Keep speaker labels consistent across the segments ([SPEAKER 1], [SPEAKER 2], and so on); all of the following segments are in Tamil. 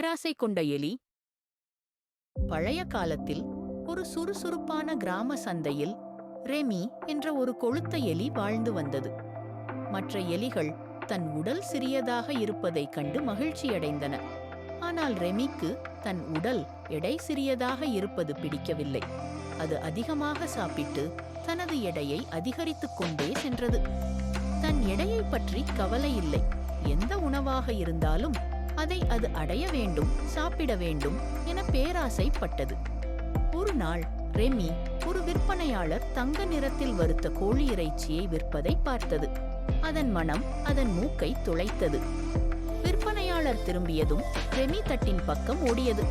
[SPEAKER 1] பேராசை கொண்ட எலி. பழைய காலத்தில் ஒரு சுறுசுறுப்பான கிராம சந்தையில் ரெமி என்ற ஒரு கொழுத்த எலி வாழ்ந்து வந்தது. மற்ற எலிகள் தன் உடல் சிறியதாக இருப்பதைக் கண்டு மகிழ்ச்சியடைந்தன. ஆனால் ரெமிக்கு தன் உடல் எடை சிறியதாக இருப்பது பிடிக்கவில்லை. அது அதிகமாக சாப்பிட்டு தனது எடையை அதிகரித்துக் கொண்டே சென்றது. தன் எடையை பற்றி கவலை இல்லை. எந்த உணவாக இருந்தாலும் அதை அது அடைய வேண்டும் சாப்பிட வேண்டும் என பேராசைப்பட்டது. ஒரு நாள் ரெமி ஒரு விற்பனையாளர் தங்க நிறத்தில் வறுத்த கோழி இறைச்சியை விற்பதை பார்த்தது. அதன் மனம் அதன் மூக்கை துளைத்தது. விற்பனையாளர் திரும்பியதும் ரெமி தட்டின் பக்கம் ஓடியது.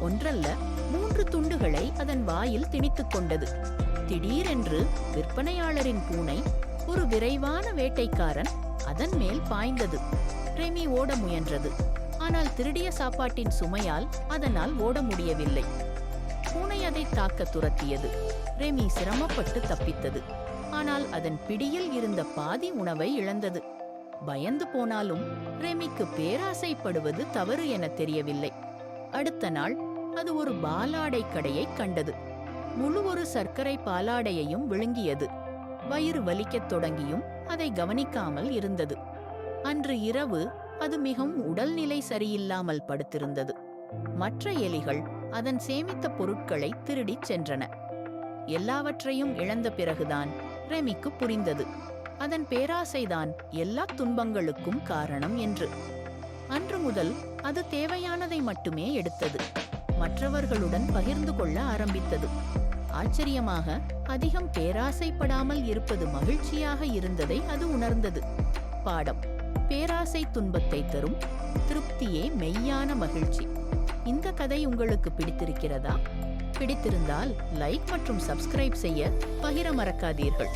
[SPEAKER 1] ஒன்றல்ல மூன்று துண்டுகளை அதன் வாயில் திணித்துக் கொண்டது. திடீரென்று விற்பனையாளரின் பூனை ஒரு விரைவான வேட்டைக்காரன் அதன் மேல் பாய்ந்தது. ரெமி ஓட முயன்றது. ஆனால் திருடிய சாப்பாட்டின் சுமையால் அதனால் ஓட முடியவில்லை. பூனை அதை தாக்க துரத்தியது. ரெமி சிரமப்பட்டு தப்பித்தது. ஆனால் அதன் பிடியில் இருந்த பாதி உணவை இழந்தது. பயந்து போனாலும் ரெமிக்கு பேராசைப்படுவது தவறு என தெரியவில்லை. அடுத்த நாள் அது ஒரு பாலாடை கடையை கண்டது. முழு ஒரு சர்க்கரை பாலாடையையும் விழுங்கியது. வயிறு வலிக்கத் தொடங்கியும் அதை கவனிக்காமல் இருந்தது. அன்று இரவு அது மிகவும் உடல்நிலை சரியில்லாமல் படுத்திருந்தது. மற்ற எலிகள் அதன் சேமித்த பொருட்களை திருடிச் சென்றன. எல்லாவற்றையும் இழந்த பிறகுதான் ரெமிக்கு புரிந்தது. அதன் பேராசைதான் எல்லா துன்பங்களுக்கும் காரணம் என்று. அன்று முதல் அது தேவையானதை மட்டுமே எடுத்தது. மற்றவர்களுடன் பகிர்ந்து கொள்ள ஆரம்பித்தது. ஆச்சரியமாக அதிகம் பேராசைப்படாமல் இருப்பது மகிழ்ச்சியாக இருந்ததை அது உணர்ந்தது. பாடம். பேராசை துன்பத்தை தரும் திருப்தியே மெய்யான மகிழ்ச்சி. இந்த கதை உங்களுக்கு பிடித்திருக்கிறதா? பிடித்திருந்தால் லைக் மற்றும் சப்ஸ்கிரைப் செய்ய பகிர மறக்காதீர்கள்.